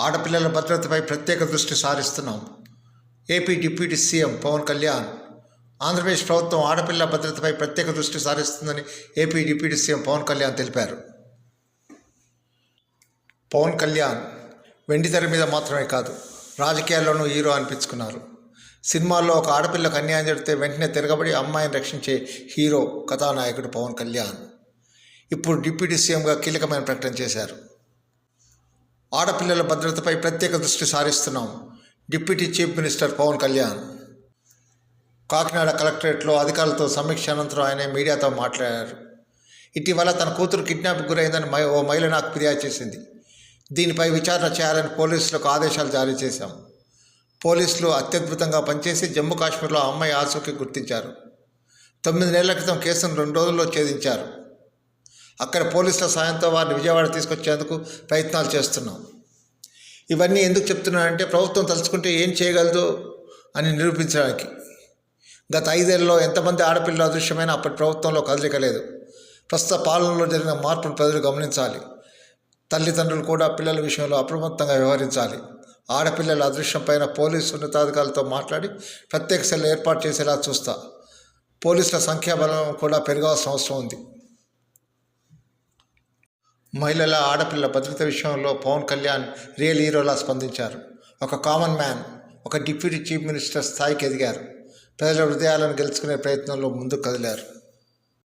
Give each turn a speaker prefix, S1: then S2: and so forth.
S1: ఆడపిల్లల భద్రతపై ప్రత్యేక దృష్టి సారిస్తున్నాం. AP deputy CM Pawan Kalyan Andhra Pradesh ప్రభుత్వం ఆడపిల్ల భద్రతపై ప్రత్యేక దృష్టి సారిస్తుందని AP deputy CM Pawan Kalyan తెలిపారు. పవన్ కళ్యాణ్ వెండితెర మీద మాత్రమే కాదు రాజకీయాల్లోనూ హీరో అనిపించుకున్నారు. సినిమాల్లో ఒక ఆడపిల్లకు అన్యాయం జరిగితే వెంటనే తిరగబడి అమ్మాయిని రక్షించే హీరో కథానాయకుడు పవన్ కళ్యాణ్. ఇప్పుడు డిప్యూటీ సీఎంగా కీలకమైన ప్రకటన చేశారు. ఆడపిల్లల భద్రతపై ప్రత్యేక దృష్టి సారిస్తున్నాం. Deputy chief minister Pawan Kalyan. Kakinada కలెక్టరేట్లో అధికారులతో సమీక్ష అనంతరం ఆయన మీడియాతో మాట్లాడారు. ఇటీవల తన కూతురు కిడ్నాప్ గురైందని మై ఓ మహిళ నాకు ఫిర్యాదు చేసింది. దీనిపై విచారణ చేయాలని పోలీసులకు ఆదేశాలు జారీ చేశాం. పోలీసులు అత్యద్భుతంగా పనిచేసి జమ్మూ కాశ్మీర్లో ఆ అమ్మాయి ఆసుకి గుర్తించారు. తొమ్మిది నెలల క్రితం కేసును రెండు రోజుల్లో ఛేదించారు. అక్కడ పోలీసుల సాయంతో వారిని విజయవాడ తీసుకొచ్చేందుకు ప్రయత్నాలు చేస్తున్నాం. ఇవన్నీ ఎందుకు చెప్తున్నానంటే ప్రభుత్వం తలుచుకుంటే ఏం చేయగలదు అని నిరూపించడానికి. గత ఐదేళ్ళలో ఎంతమంది ఆడపిల్లలు అదృశ్యమైన అప్పటి ప్రభుత్వంలో కదలిక లేదు ప్రస్తుత పాలనలో జరిగిన మార్పును ప్రజలు గమనించాలి. తల్లిదండ్రులు కూడా పిల్లల విషయంలో అప్రమత్తంగా వ్యవహరించాలి. ఆడపిల్లల అదృశ్యం పైన పోలీసు ఉన్నతాధికారులతో మాట్లాడి ప్రత్యేక సెల్ ఏర్పాటు చేసేలా చూస్తా. పోలీసుల సంఖ్యాబలం కూడా పెరగాల్సిన అవసరం ఉంది. మహిళల ఆడపిల్ల భద్రత విషయంలో పవన్ కళ్యాణ్ రియల్ హీరోలా స్పందించారు. ఒక కామన్ మ్యాన్ ఒక డిప్యూటీ చీఫ్ మినిస్టర్ స్థాయికి ఎదిగారు. ప్రజల హృదయాలను గెలుచుకునే ప్రయత్నంలో ముందుకు కదిలారు.